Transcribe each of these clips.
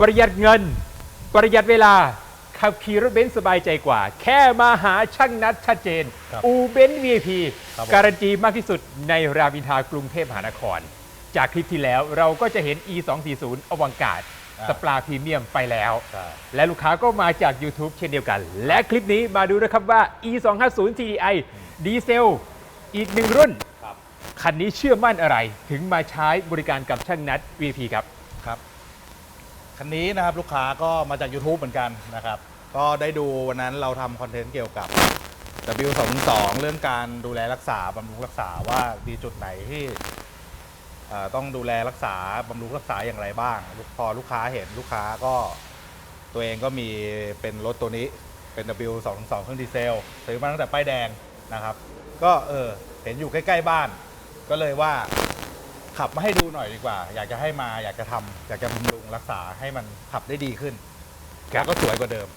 ประหยัดเงิน ประหยัดเวลา ขับขี่รถเบนซ์สบายใจกว่า แค่มาหาช่างนัดชัดเจน ครับอูเบนซ์ VIP ครับผม การันตีมากที่สุดในรามอินทรากรุงเทพมหานคร จากคลิปที่แล้วเราก็จะเห็น e 2 4 0อวังกาศอ่า สปลาพรีเมียมไปแล้ว ใช่และลูกค้าก็มาจาก YouTube เช่นเดียวกัน และคลิปนี้มาดูนะครับว่า e 2 5 0 TDI ดีเซลอีกหนึ่งรุ่น ครับ คันนี้เชื่อมั่นอะไรถึงมาใช้บริการกับช่างนัด VIP ครับ ครับ คันนี้นะครับลูกค้าก็มาจาก YouTube เหมือนกันนะครับ ก็ได้ดูวันนั้นเราทำคอนเทนต์เกี่ยวกับ W22 เรื่องการดูแลรักษาบำรุงรักษาว่ามีจุดไหนที่เอ่อต้องดูแลรักษาบำรุงรักษาอย่างไรบ้างลูกพอลูกค้าเห็นลูกค้าก็ตัวเองก็มีเป็นรถตัวนี้เป็น W22 เครื่องดีเซลซื้อมาตั้งแต่ป้ายแดงนะครับ ก็เออเห็นอยู่ใกล้ ๆ บ้าน ก็เลยว่า ขับมาให้ดูหน่อยดีกว่า อยากจะให้มาอยากจะทำอยากจะบำรุงรักษาให้มันขับได้ดีขึ้นครับแล้วก็สวยกว่าเดิม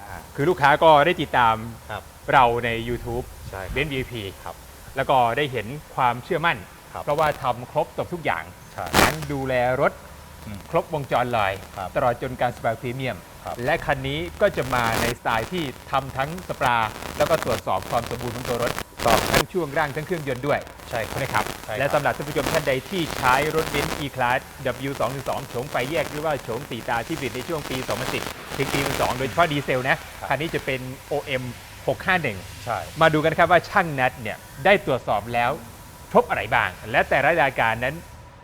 อ่าคือลูกค้าก็ได้ติดตามครับเราใน YouTube ใช่ เบนซ์ VIP ครับแล้วก็ได้เห็นความเชื่อมั่น ครับ เพราะว่าทำครบตบทุกอย่างใช่ ทั้งดูแลรถอืมครบวงจรเลย ครับตลอดจนการสปาพรีเมียม ครับ และคันนี้ก็จะมาในสไตล์ที่ทำทั้งสปาแล้วก็ตรวจสอบความสมบูรณ์ของตัวรถ ต่อทั้งช่วงร่างทั้งเครื่องยนต์ด้วยใช่ครับนะครับใช่ครับ และสำหรับท่านผู้ชมท่านใดที่ใช้รถเบนซ์ E-Class W212 โฉมไฟแยกหรือว่าโฉมสีตาที่ผลิตในช่วงปี 2010 ถึงปี 2002 โดยเฉพาะดีเซลนะคันนี้จะเป็น OM 651 ใช่ มาดูกันครับว่าช่างนัดเนี่ยได้ตรวจสอบแล้วพบอะไรบ้าง และแต่ละรายการนั้น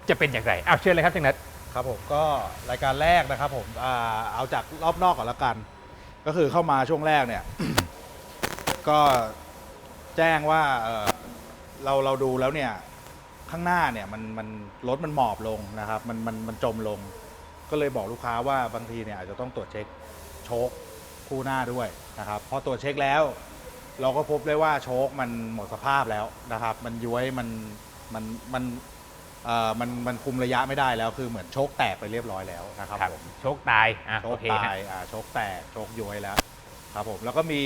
จะเป็นอย่างไรอ้าวเชิญเลยครับช่างนัด ครับผมก็รายการแรกนะครับผมอ่าเอาจากรอบนอกก่อนละกัน ก็คือเข้ามาช่วงแรกเนี่ย ก็ แจ้งว่าเอ่อเราเราดูแล้วเนี่ยข้างหน้าเนี่ยมันมันรถมันหมอบลงนะครับมันมันมันจมลง ก็เลยบอกลูกค้าว่าบางทีเนี่ยอาจจะต้องตรวจเช็คโชคคู่หน้าด้วยนะครับพอตรวจเช็คแล้ว เราก็พบได้ว่าโชคมันหมดสภาพแล้วนะครับ มันย้วยมันมันมันเอ่อมันมันคุมระยะไม่ได้แล้วคือเหมือนโชคแตกไปเรียบร้อยแล้วนะครับผม โชคตายอะโชโอคเคตาฮะ ยอ่าโชคแตกโชคย้วยแล้ว ครับผม แล้วก็มี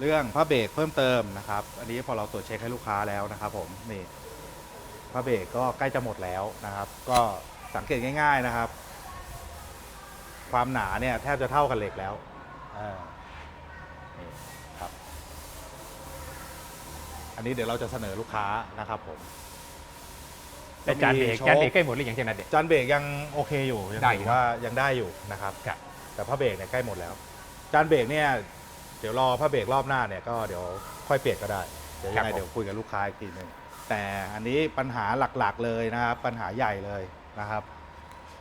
เรื่องผ้าเบรกเพิ่มเติมนะครับ อันนี้พอเราตรวจเช็คให้ลูกค้าแล้วนะครับผมนี่ผ้าเบรกก็ใกล้จะหมดแล้วนะครับ ก็สังเกตง่าย ๆนะครับ ความหนาเนี่ยแทบจะเท่ากับเหล็กแล้วอ่านี่ครับ อันนี้เดี๋ยวเราจะเสนอลูกค้านะครับผมแต่จานเบรกมีโชคจานเบรกใกล้หมดหรือยังช่างนัดเนี่ยจานเบรกยังโอเคอยู่ยังได้ถือยู่อเนอะว่ายังได้อยู่นะครับครับแต่ผ้าเบรกเนี่ยใกล้หมดแล้ว จานเบรกเนี่ย เดี๋ยวรอผ้าเบรกรอบหน้าเนี่ยก็เดี๋ยวค่อยเปลี่ยนก็ได้ เดี๋ยวยังไงเดี๋ยวคุยกับลูกค้าอีกทีหนึ่งแต่อันนี้ปัญหาหลักๆเลยนะครับ ปัญหาใหญ่เลยนะครับ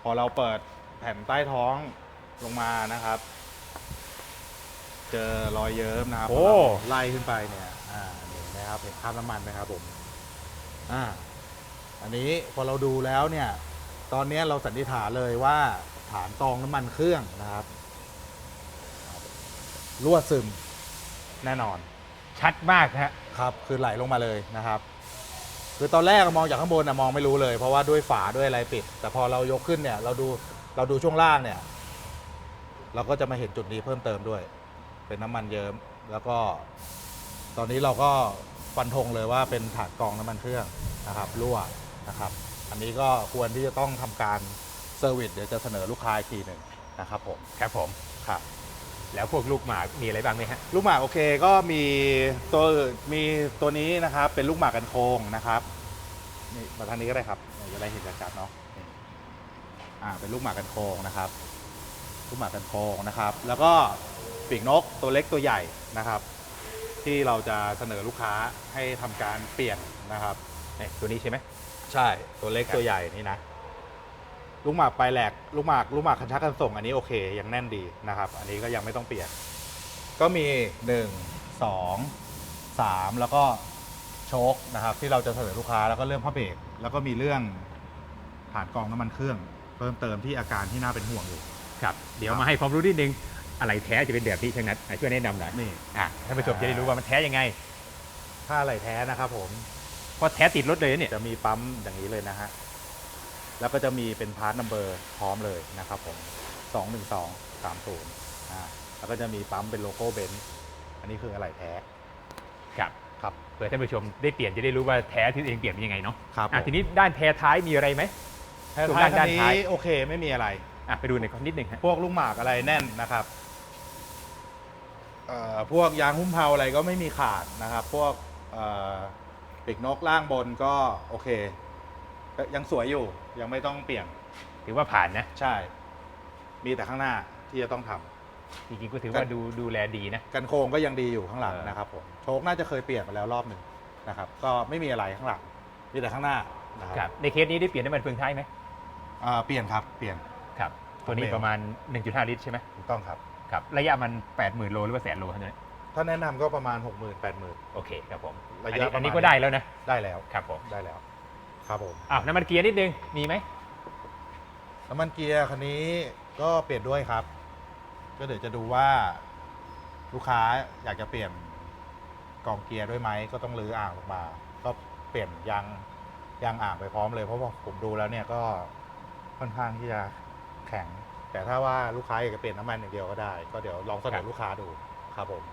พอเราเปิดแผ่นใต้ท้องลงมานะครับ เจอรอยเยิ้มนะครับโอ้พอเราไล่ขึ้นไปเนี่ย อ่านี่นะครับเห็นคราบน้ำมันไหมครับผม อ่า อันนี้พอเราดูแล้วเนี่ย ตอนนี้เราสันนิษฐานเลยว่าฐานกรองน้ำมันเครื่องนะครับ รั่วซึมแน่นอน ชัดมากฮะ ครับ คือไหลลงมาเลยนะครับ คือตอนแรกมองจากข้างบนนะมองไม่รู้เลย เพราะว่าด้วยฝาด้วยอะไรปิด แต่พอเรายกขึ้นเนี่ย เราดูเราดูช่วงล่างเนี่ย เราก็จะมาเห็นจุดนี้เพิ่มเติมด้วย เป็นน้ำมันเยิ้มแล้วก็ ตอนนี้เราก็ฟันธงเลยว่าเป็นฐานกรองน้ำมันเครื่องนะครับรั่วนะครับ อันนี้ก็ควรที่จะต้องทำการเซอร์วิสเดี๋ยวจะเสนอลูกค้าอีกทีหนึ่งนะครับผมครับผมครับ แล้วพวกลูกหมากมีอะไรบ้างไหมฮะ ลูกหมากโอเคก็มีตัวมีตัวนี้นะครับ เป็นลูกหมากกันโค้งนะครับนี่มาทางนี้ก็ได้ครับนี่จะได้เห็นชัดๆเนาะนี่อ่าเป็นลูกหมากกันโค้งนะครับ ลูกหมากกันโค้งนะครับ แล้วก็ปีกนกตัวเล็กตัวใหญ่นะครับ ที่เราจะเสนอลูกค้าให้ทำการเปลี่ยนนะครับ เนี่ยตัวนี้ใช่ไหมใช่ตัวเล็กครับตัวใหญ่นี่นะ ลูกหมากปลายแหลกลูกหมากลูกหมากคันชักกันส่งอันนี้โอเคยังแน่นดีนะครับ อันนี้ก็ยังไม่ต้องเปลี่ยน ก็มี 1 2 3 แล้วก็โชคนะครับ ที่เราจะเสนอลูกค้าแล้วก็เรื่องผ้าเบรกแล้วก็มีเรื่องฐานกรองน้ำมันเครื่อง เพิ่มเติมที่อาการที่น่าเป็นห่วงอยู่ ครับ เดี๋ยวมาให้ความรู้นิดนึง อะไรแท้จะเป็นแบบนี้ช่างนัดอะช่วยแนะนำหน่อยนี่ อะท่านผู้ชมจะได้รู้ว่ามันแท้ยังไง ถ้าอะไรแท้นะครับผม เพราะแท้ติดรถเลยนะเนี่ยจะมีปั๊มอย่างนี้เลยนะฮะ แล้วก็จะมีเป็นพาร์ทนัมเบอร์พร้อมเลยนะครับผมสองหนึ่งสองสามศูนย์อ่าแล้วก็จะมีปั๊มเป็นโลโก้เบนซ์อันนี้คืออะไรแท้ครับครับเผื่อท่านผู้ชมได้เปลี่ยนจะได้รู้ว่าแท้ที่ตัวเองเปลี่ยนเป็นยังไงเนาะครับอะผมทีนี้ด้านแท้ท้ายมีอะไรไหม แท้ส่วนท้ายด้านคันท้าย นี้โอเคไม่มีอะไร อะไปดูในอยคนนิดหนึ่งฮะพวกลูกหมากอะไรแน่นนะครับเอ่อพวกยางหุ้มเพลาอะไรก็ไม่มีขาดนะครับ พวกเอ่อปีกนกล่างบนก็โอเคก็ยังสวยอยู่ ยังไม่ต้องเปลี่ยนถือว่าผ่านนะ ใช่ มีแต่ข้างหน้าที่จะต้องทำ จริงๆก็ถือว่ากัน ดูดูแลดีนะ กันโครงก็ยังดีอยู่ข้างหลังเออ นะครับผมโชคน่าจะเคยเปลี่ยนมาแล้วรอบหนึ่งนะครับ ก็ไม่มีอะไรข้างหลังมีแต่ข้างหน้านะคครัรับบในเคสนี้ได้เปลี่ยนน้ำมันเฟืองท้ายไหมอ่าเปลี่ยนครับเปลี่ยนครับตัวนี้ผมเปลี่ยนประมาณ 1.5 ลิตรใช่ไหมถูกต้องครับ ครับระยะมัน 80,000 โลหรือว่าแสนโลเท่านั้นถ้าแนะนำก็ประมาณ 6 0 0 0 0 8 0 0 0 โอเคครับผมระอันยะนี้ประมาณ อันนี้ก็ได้แล้วนะได้แล้ว ครับผม ได้แล้ว ครับผมอ้าวน้ำมันเกียร์นิดนึง มีไหมน้ำมันเกียร์คันนี้ก็เปลี่ยนด้วยครับ ก็เดี๋ยวจะดูว่าลูกค้าอยากจะเปลี่ยนกล่องเกียร์ด้วยไหมก็ต้องรื้ออ่างลงมา ก็เปลี่ยนยางยางอ่างไปพร้อมเลยเพราะว่าผมดูแล้วเนี่ยก็ค่อนข้างที่จะแข็ง แต่ถ้าว่าลูกค้าอยากจะเปลี่ยนน้ำมันอย่างเดียวก็ได้ ก็เดี๋ยวลองเสนอลูกค้าดูครับผม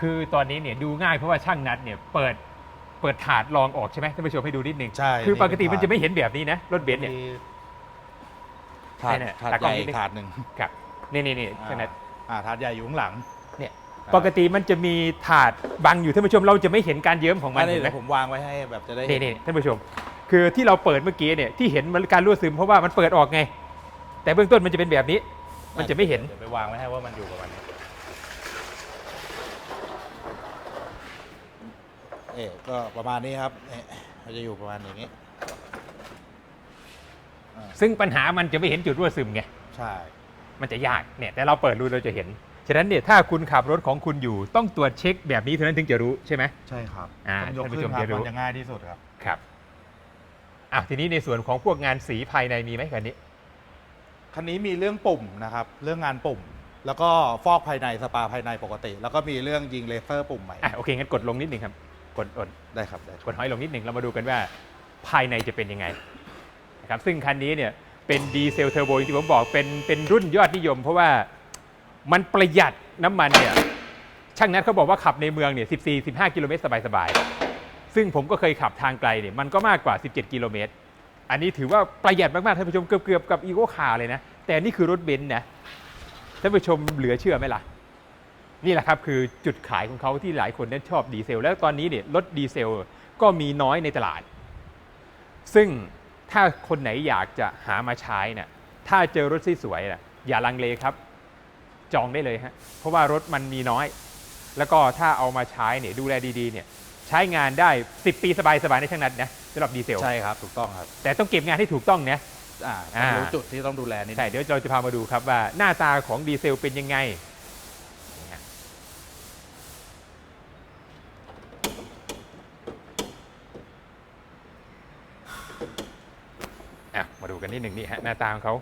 คือตอนนี้เนี่ยดูง่ายเพราะว่าช่างนัดเนี่ยเปิด เปิดถาดลองออกใช่ไหมท่านผู้ชมให้ดูนิดนึงใช่คือปกตินี่เป็นมันจะไม่เห็นแบบนี้นะรถเบนซ์เนี่ย มีถาดเนี่ยถาดตากใหล้องญ่นิดนึง ถาดหนึ่งครับนี่นี่นี่อ่าช่างนัดอ่าถาดใหญ่อยู่ข้างหลังเนี่ยครับปกติมันจะมีถาดบังอยู่ท่านผู้ชมเราจะไม่เห็นการเยิ้มของมันอันนี้เห็นไหม เดี๋ยวผมวางไว้ให้แบบจะได้นี่เห็นี่ท่านผู้ชม คือที่เราเปิดเมื่อกี้เนี่ยที่เห็นมันการรั่วซึมเพราะว่ามันเปิดออกไง แต่เบื้องต้นมันจะเป็นแบบนี้ มันจะไม่เห็น ดี๋ยวไปวางไว้ให้ว่ามันอยู่ประมาณนี้ อ๊ะก็ประมาณนี้ครับเอ๊ะมันจะอยู่ประมาณอย่างนี้อ่าซึ่งปัญหามันจะไม่เห็นจุดรั่วซึมไง ใช่ มันจะยากเนี่ยแต่เราเปิดรูเราจะเห็น ฉะนั้นเนี่ยถ้าคุณขับรถของคุณอยู่ต้องตรวจเช็คแบบนี้เท่านั้นถึงจะรู้ใช่ไหม ใช่ครับอ่าต้องยกท่านผู้ขึ้ชนมครับจะรู้ มันจะง่ายที่สุดครับ ครับอะทีนี้ในส่วนของพวกงานสีภายในมีไหมคันนี้ คันนี้มีเรื่องปุ่มนะครับ เรื่องงานปุ่ม แล้วก็ฟอกภายในสปาภายในปกติ แล้วก็มีเรื่องยิงเลเซอร์ปุ่มใหม่ อะโอเคงั้นกดลงนิดหนึ่งครับ กดกดได้ครับได้กดหอยลงนิดหนึ่งเรามาดูกันว่าภายในจะเป็นยังไงนะครับซึ่งคันนี้เนี่ยเป็นดีเซลเทอร์โบที่ผมบอกเป็นเป็นรุ่นยอดนิยม เพราะว่ามันประหยัดน้ำมันเนี่ยช่างนัดเขาบอกว่าขับในเมืองเนี่ย14-15 กิโลเมตรสบายๆ ซึ่งผมก็เคยขับทางไกลเนี่ยมันก็มากกว่า 17 กิโลเมตร อันนี้ถือว่าประหยัดมากๆท่านผู้ชมเกือบๆกับอีโก้คาร์เลยนะ แต่นี่คือรถเบนซ์นะท่านผู้ชมเหลือเชื่อไหมล่ะ นี่แหละครับคือจุดขายของเขาที่หลายคนนั้นชอบดีเซล แล้วตอนนี้เนี่ยรถดีเซลก็มีน้อยในตลาด ซึ่งถ้าคนไหนอยากจะหามาใช้น่ะถ้าเจอรถสวยๆน่ะอย่าลังเลครับ จองได้เลยฮะเพราะว่ารถมันมีน้อย แล้วก็ถ้าเอามาใช้เนี่ยดูแลดีๆเนี่ยใช้งานได้ 10 ปีสบายๆในช่างนัดนะสำหรับดีเซลใช่ครับถูกต้องครับ แต่ต้องเก็บงานให้ถูกต้องนะอ่าอ่าต้องรู้จุดที่ต้องดูแลนิดนึงใช่เดี๋ยวเราจะพามาดูครับว่าหน้าตาของดีเซลเป็นยังไงนี่ฮะอะ มาดูกันนิดหนึ่งนี่ฮะหน้าตาของเขา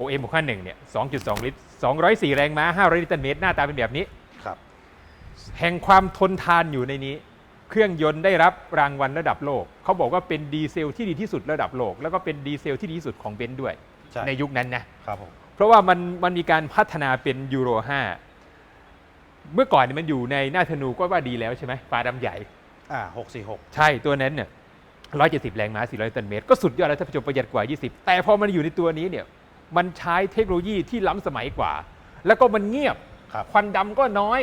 OM 651เนี่ย2.2 ลิตร 204 แรงม้า 500 ลิตรเมตร หน้าตาเป็นแบบนี้ ครับ แห่งความทนทานอยู่ในนี้ เครื่องยนต์ได้รับรางวัลระดับโลก เขาบอกว่าเป็นดีเซลที่ดีที่สุดระดับโลก แล้วก็เป็นดีเซลที่ดีที่สุดของเบนซ์ด้วยใช่ในยุคนั้นนะ ครับผม เพราะว่ามันมันมีการพัฒนาเป็นยูโร 5 เมื่อก่อนเนี่ยมันอยู่ในหน้าธนูก็ว่าดีแล้วใช่ไหมฟ้าดำใหญ่ อ่าหกสี่หกใช่ตัวนั้นเนี่ย 170 แรงม้า 400 ตันเมตร ก็สุดยอดแล้วท่านผู้ชมประหยัดกว่า 20 แต่พอมันอยู่ในตัวนี้เนี่ย มันใช้เทคโนโลยีที่ล้ำสมัยกว่า แล้วก็มันเงียบ ครับ ควันดำก็น้อย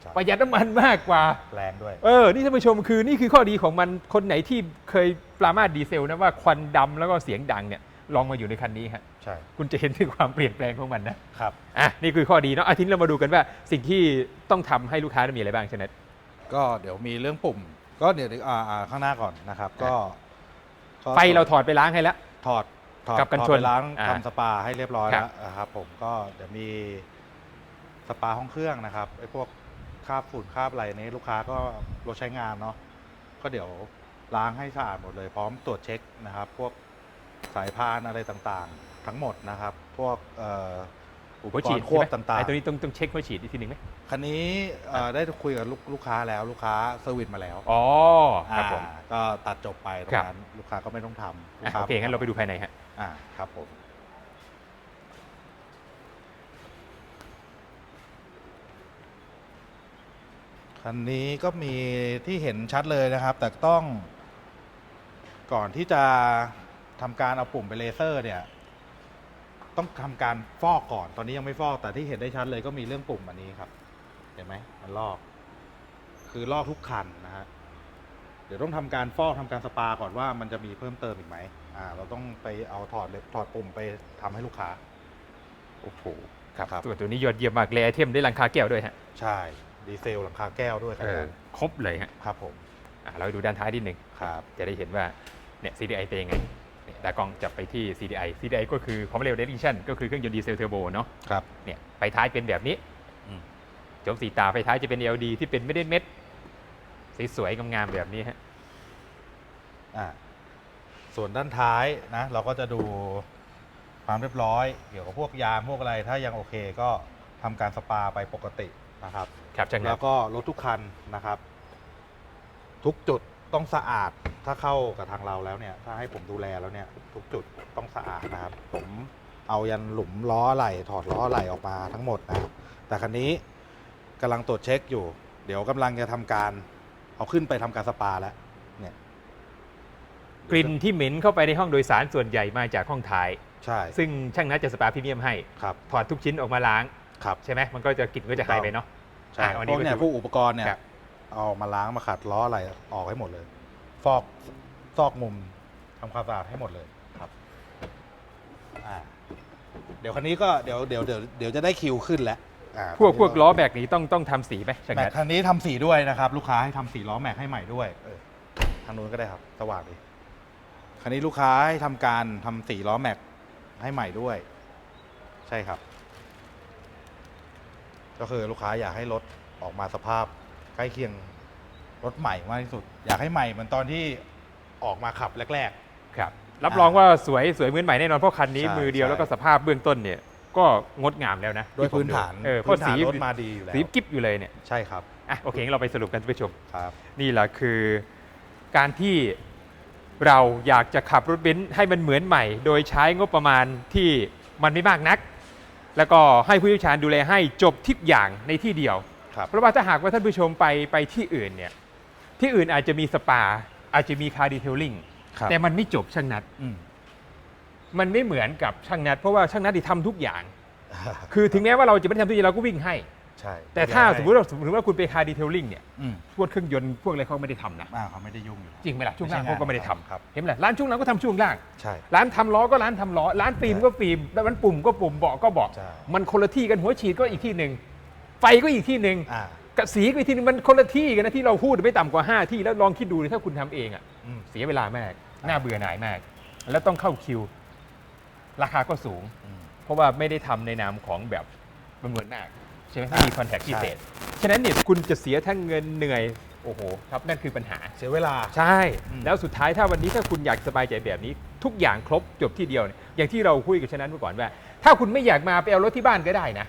ใช่ประหยัดน้ำมันมากกว่า แรงด้วย เออ นี่ท่านผู้ชมคือนี่คือข้อดีของมัน คนไหนที่เคยปรามาสดีเซลนะว่าควันดำแล้วก็เสียงดังเนี่ย ลองมาอยู่ในคันนี้ฮะ ใช่ คุณจะเห็นถึงความเปลี่ยนแปลงของมันนะ ครับ อะ นี่คือข้อดีเนาะอาทิตย์เรามาดูกันว่าสิ่งที่ต้องทำให้ลูกค้ามีอะไรบ้างชนะ ก็เดี๋ยวมีเรื่องปุ่ม ก็เดี๋ยวอ่าอ่าข้างหน้าก่อนนะครับก็ก็ไฟเราถอดไปล้างให้แล้ว ถอดถอดกับกันถอดชนไปล้างอ่าทำสปาให้เรียบร้อยครัแล้บ วนะครับผมก็เดี๋ยวมีสปาห้องเครื่องนะครับไอ้พวกคราบฝุ่นคราบอะไรนี้ลูกค้าก็รถใช้งานเนาะก็เดี๋ยวล้างให้สะอาดหมดเลยพร้อมตรวจเช็คนะครับ พวกสายพานอะไรต่างๆ ทั้งหมดนะครับ พวกเอ่อ อุปหัวกฉีรดณ์ควบใช่ไหมต่างไอ้ตัวนี้ต้องต้องเช็คหัวฉีดอีกทีหนึ่งไหมๆคันนี้เอ่อได้คุยกับลูกลูกค้าแล้วลูกค้าเซอร์วิสมาแล้วอ๋อครับผม อ่าก็ตัดจบไปตรครังบนั้นลูกค้าก็ไม่ต้องทำลูกอะค้าโอเคงั้นเราไปดูภายในฮะอ่าครับผมคันนี้ก็มีที่เห็นชัดเลยนะครับ แต่ต้องก่อนที่จะทำการเอาปุ่มไปเลเซอร์เนี่ย ต้องทำการฟอกก่อน ตอนนี้ยังไม่ฟอก แต่ที่เห็นได้ชัดเลยก็มีเรื่องปุ่มอันนี้ครับ เห็นไหมมันลอก คือลอกทุกคันนะฮะ เดี๋ยวต้องทำการฟอกทำการสปาก่อนว่ามันจะมีเพิ่มเติมอีกไหมอ่า เราต้องไปเอาถอดเล็บถอดปุ่มไปทำให้ลูกค้า โอ้โหครับครับตัวตัวนี้ยอดเยี่ยมมากเลยไอเทมได้หลังคาแก้วด้วยฮะ ใช่ ดีเซลหลังคาแก้วด้วยครัเอบอครบเลยฮะ ครับผม อะเราดูด้านท้ายนิดหนึ่งครับ จะได้เห็นว่าเนี่ย CDI เป็นยังไง เนี่ยตากล้องจับไปที่ CDI CDI ก็คือ Power Rail Edition ก็คือเครื่องยนต์ดีเซลเทอร์โบเนาะครับเนี่ยไฟท้ายเป็นแบบนี้อืมโจมสีตาไฟท้ายจะเป็น LED ที่เป็นเม็ดเม็ดๆสวยๆงามๆแบบนี้ฮะอ่าส่วนด้านท้ายนะ เราก็จะดูความเรียบร้อย เกี่ยวกับพวกยางพวกอะไร ถ้ายังโอเคก็ทำการสปาไปปกตินะครับครับช่างคแล้รับวก็รถทุกคันนะครับ ทุกจุด ต้องสะอาดถ้าเข้ากับทางเราแล้วเนี่ย ถ้าให้ผมดูแลแล้วเนี่ย ทุกจุดต้องสะอาดนะครับ ผมเอายันหลุมล้อไหลถอดล้อไหลออกมาทั้งหมดนะครับแต่คันนี้กำลังตรวจเช็คอยู่ เดี๋ยวกำลังจะทำการเอาขึ้นไปทำการสปาแล้วเนี่ยกลิ่นที่เหม็นเข้าไปในห้องโดยสารส่วนใหญ่มาจากห้องท้าย ใช่ ซึ่งช่างนัดจะสปาพรีเมียมให้ครับถอดทุกชิ้นออกมาล้างครับใช่ไหมมันก็จะกลิ่นก็จะหายไปเนาะใช่อะวันนี้พวกเนี่ยก็คือพวกอุปกรณ์เนี่ยครับ เอามาล้างมาขัดล้ออะไรออกให้หมดเลยฟอกซอกมุมทำความสะอาดให้หมดเลยครับอ่าเดี๋ยวคันนี้ก็เดี๋ยวเดี๋ยวเดี๋ยวเดี๋ยวจะได้คิวขึ้นแล้วอ่าพวกพวกล้อแบกนี้ต้องต้องทำสีไหมช่างแม็นักดคันนี้ทำสีด้วยนะครับ ลูกค้าให้ทำสีล้อแม็กให้ใหม่ด้วยเออทางนู้นก็ได้ครับ สว่างดีคันนี้ลูกค้าให้ทำการทำสีล้อแม็กให้ใหม่ด้วย ใช่ครับ ก็คือลูกค้าอยากให้รถออกมาสภาพ ใกล้เคียงรถใหม่มากที่สุด อยากให้ใหม่เหมือนตอนที่ออกมาขับแรก ครับรับรองว่าสวยสวยเหมือนใหม่แน่นอนเพราะคันนี้ใช่มือเดียวใช่ แล้วก็สภาพเบื้องต้นเนี่ยก็งดงามแล้วนะๆ โดยพื้นฐานเออเพพื้ราะนฐาสีนรถมาดีอยู่แล้วสีกิ๊บอยู่เลยเนี่ยใช่ครับอะโอเคงั้นเราไปสรุปกันท่านผู้ชม ครับ นี่แหละคือการที่เราอยากจะขับรถเบนซ์ให้มันเหมือนใหม่ โดยใช้งบประมาณที่มันไม่มากนัก แล้วก็ให้ผู้เชี่ยวชาญดูแลให้จบทุกอย่างในที่เดียว ครับ เพราะว่าถ้าหากว่าท่านผู้ชมไปไปที่อื่นเนี่ยที่อื่นอาจจะมีสปา อาจจะมีคาร์ดีเทลลิงครับ แต่มันไม่จบช่างนัด อืม มันไม่เหมือนกับช่างนัด เพราะว่าช่างนัดที่ทำทุกอย่าง คือถึงแม้ว่าเราจะไม่ได้ทำทุกอย่างเราก็วิ่งให้ ใช่แต่ถ้าสมมติว่าสมมติว่าคุณไปคาร์ดีเทลลิงเนี่ยอืมพวกเครื่องยนต์พวกอะไรเขาไม่ได้ทำนะอ่าเขาไม่ได้ยุ่งอยู่จริงไหมล่ะช่วงล่างไม่ใช่เขาก็ไม่ได้งานของทำเขาครับเห็นไหมล่ะร้านช่วงล่างก็ทำช่วงล่าง ใช่ ร้านทำล้อก็ร้านทำล้อ ร้านฟิล์มก็ฟิล์มแล้วมันปุ่มก็ปุ่มเบาะก็เบาะใช่ มันคนละที่กันหัวฉีดก็อีกที่หนึ่ง ไฟก็อีกที่หนึ่งอ่ากระสีก็อีกที่หนึงมันคนละที่กันนะที่เราพูดไม่ต่ำกว่า 5 ที่แล้วลองคิดดูดิถ้าคุณทำเองอะอืม เสียเวลามากน่าเบื่อหน่ายมาก แล้วต้องเข้าคิว ราคาก็สูง อืม เพราะว่าไม่ได้ทำในนามของแบบบำเหมือนหน้าใช่ไหมอ่าไม่มีคอนแทคพิเศษฉะนั้นเนี่ยคุณจะเสียทั้งเงินเหนื่อยโอ้โหครับนั่นคือปัญหา เสียเวลา ใช่ อืม แล้วสุดท้ายถ้าวันนี้ถ้าคุณอยากสบายใจแบบนี้ ทุกอย่างครบจบที่เดียวเนี่ยอย่างที่เราคุยกับชนั้นเมื่อก่อนว่า ถ้าคุณไม่อยากมาไปเอารถที่บ้านก็ได้นะ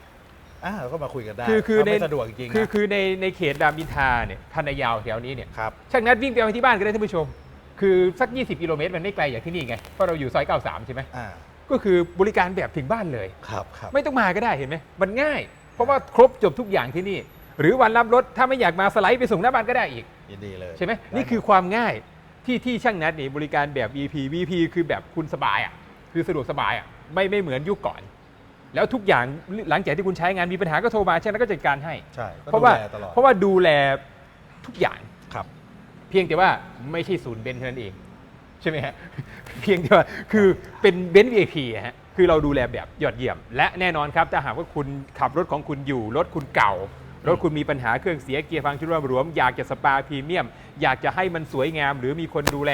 อ่าเราก็มาคุยกันได้คือคือถ้าในไม่สะดวกจริงๆคือนะคือในในเขตรามอินทราเนี่ยพันนายาวแถวนี้เนี่ยครับ ช่างนัดวิ่งไปเอาที่บ้านก็ได้ท่านผู้ชม คือสัก 20กิโลเมตรมันไม่ไกลอย่างที่นี่ไงเพราะเราอยู่ซอย93ใช่ไหมอ่า ก็คือบริการแบบถึงบ้านเลย ครับครับ ไม่ต้องมาก็ได้เห็นไหมมันง่าย เพราะว่าครบจบทุกอย่างที่นี่ หรือวันรับรถถ้าไม่อยากมาสไลด์ไปส่งหน้าบ้านก็ได้อีก ยินดีเลยใช่ไหมด้นี่คือหมดความง่ายที่ที่ช่างนัดนี่บริการแบบ VP VP คือแบบคุณสบายอะคือสะดวกสบายอะไม่ไม่เหมือนยุคก่อน แล้วทุกอย่างหลังจากที่คุณใช้งานมีปัญหาก็โทรมาช่างนัดก็จัดการให้ ใช่ก็เพราะว่าดูแลตลอดเพราะว่าดูแลทุกอย่าง ครับ เพียงแต่ว่าไม่ใช่ศูนย์เบนซ์เท่านั้นเอง ใช่ไหมฮะ เพียงแต่ว่าคือเป็นเบนซ์ VIP อะฮะคือเราดูแลแบบยอดเยี่ยม และแน่นอนครับถ้าหากว่าคุณขับรถของคุณอยู่ รถคุณเก่า รถคุณมีปัญหาเครื่องเสียเกียร์พังชุดรวมรวมอยากจะสปาพรีเมียม อยากจะให้มันสวยงาม หรือมีคนดูแล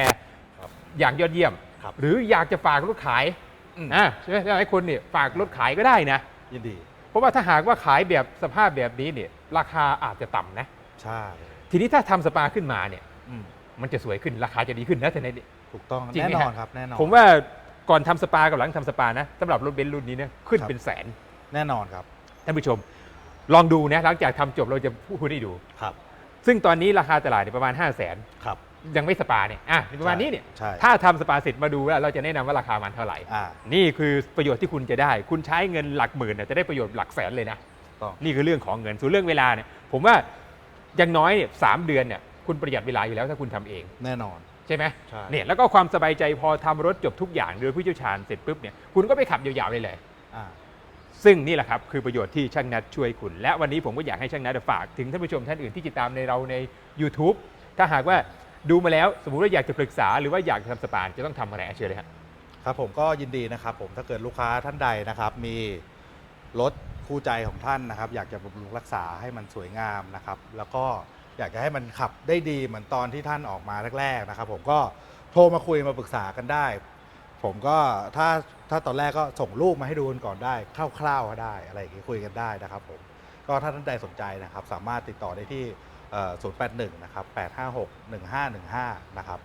ครับอย่างยอดเยี่ยม ครับ หรืออยากจะฝากรถขาย อืม อะใช่ไหมหลายคนเนี่ยฝากรถขายก็ได้นะ ยินดี เพราะว่าถ้าหากว่าขายแบบสภาพแบบนี้เนี่ยราคาอาจจะต่ำนะ ใช่ทีนี้ถ้าทำสปาขึ้นมาเนี่ยอืมมันจะสวยขึ้นราคาจะดีขึ้นนะแต่ใน ถูกต้องจริงไหมแน่นอนฮะครับแน่นอน ผมว่าก่อนทำสปากับหลังทำสปานะสำหรับรถเบนซ์รุ่นนี้เนี่ยขึ้นครับ เป็นแสนแน่นอนครับ ท่านผู้ชม ลองดูนะหลังจากทำจบเราจะพูดให้ดู ครับซึ่งตอนนี้ราคาตลาดเนี่ยประมาณ 5 0 0 0 0นครับ ยังไม่สปาเนี่ยอะประมาณนี้เนี่ยใช่ถ้าทำสปาเสร็จมาดูว่าเราจะแนะนำว่าราคามันเท่าไหร่ อ่านี่คือประโยชน์ที่คุณจะได้ คุณใช้เงินหลักหมื่นเนี่ยจะได้ประโยชน์หลักแสนเลยนะ ต้อง นี่คือเรื่องของเงิน ส่วนเรื่องเวลาเนี่ยผมว่าอย่างน้อยเนี่ยสามเดือนเนี่ยคุณประหยัดเวลาอยู่แล้วถ้าคุณทำเอง แน่นอน ใช่ไหมใช่ เนี่ยแล้วก็ความสบายใจพอทำรถจบทุกอย่างโดยผู้เชี่ยวชาญเสร็จปุ๊บเนี่ยคุณก็ไปขับยาวๆได้เลย อ่า ซึ่งนี่แหละครับคือประโยชน์ที่ช่างนัดช่วยคุณ และวันนี้ผมก็อยากให้ช่างนัดฝาก ถึงท่านผู้ชมท่านอื่นที่ติดตามในเราใน YouTube ถ้าหากว่า ดูมาแล้วสมมุติว่าอยากจะปรึกษาหรือว่าอยากจะทำสปาจะต้องทำอะไรอ่เชิญเลยครับครับผมก็ยินดีนะครับผมถ้าเกิดลูกค้าท่านใดนะครับ มีรถคู่ใจของท่านนะครับ อยากจะบำรุงรักษาให้มันสวยงามนะครับ แล้วก็อยากจะให้มันขับได้ดีเหมือนตอนที่ท่านออกมาแรกๆนะครับ ผมก็โทรมาคุยมาปรึกษากันได้ ผมก็ถ้าถ้าตอนแรกก็ส่งรูปมาให้ดูกันก่อนได้คร่าวๆก็ได้อะไรอย่างงี้คุยกันได้นะครับ ผมก็ถ้าท่านใดสนใจนะครับ สามารถติดต่อได้ที่ 081 นะครับ 856 1515 นะครับ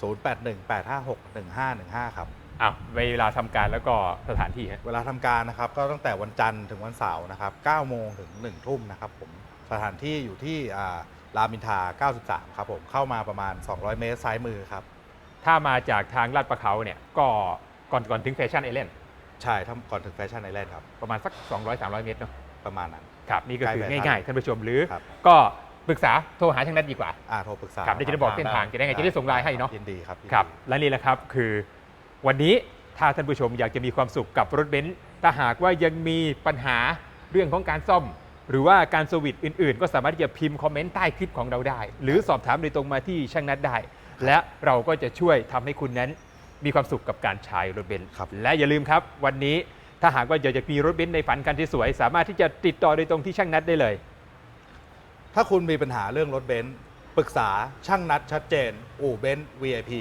081 856 1515 ครับ อ้าวเวลาทำการแล้วก็สถานที่ฮะ เวลาทำการนะครับก็ตั้งแต่วันจันทร์ถึงวันเสาร์นะครับ9โมงถึง 1 ทุ่มนะครับผม สถานที่อยู่ที่อ่ารามอินทรา93 ครับผม เข้ามาประมาณ 200 เมตรซ้ายมือครับ ถ้ามาจากทางลาดประเขาเนี่ย ก็ก่อนก่อนถึงแฟชั่นไอแลนด์ใช่ถ้าก่อนถึงแฟชั่นไอแลนด์ครับ ประมาณสัก 200-300 เมตรเนาะ ประมาณนั้น ครับ นี่ก็คือใกล้ๆ ง่ายๆ ท่านผู้ชมหรือ ครับ ก็ ปรึกษาโทรหาช่างนัดดีกว่าอ่าโทรปรึกษาครับเดี๋ยวจะได้บอกเส้นทางจะได้ไงจะได้ส่งไลน์ให้เนาะยินดีครับยินดีครับและนี่แหละครับคือวันนี้ถ้าท่านผู้ชมอยากจะมีความสุขกับรถเบนซ์ถ้าหากว่ายังมีปัญหาเรื่องของการซ่อม หรือว่าการสวิตช์อื่น ๆ ก็สามารถที่จะพิมพ์คอมเมนต์ใต้คลิปของเราได้ หรือสอบถามโดยตรงมาที่ช่างนัดได้ และเราก็จะช่วยทำให้คุณนั้นมีความสุขกับการใช้รถเบนซ์ครับและอย่าลืมครับ วันนี้ถ้าหากว่าอยากจะมีรถเบนซ์ในฝันคันที่สวย สามารถที่จะติดต่อโดยตรงที่ช่างนัดได้เลย ถ้าคุณมีปัญหาเรื่องรถเบนซ์ปรึกษาช่างนัดชัดเจน อู่เบนซ์ VIP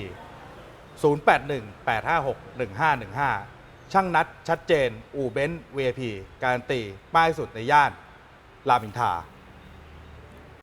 0818561515 ช่างนัดชัดเจน อู่เบนซ์ VIP การันตีป้ายสุดในย่านรามอินทรา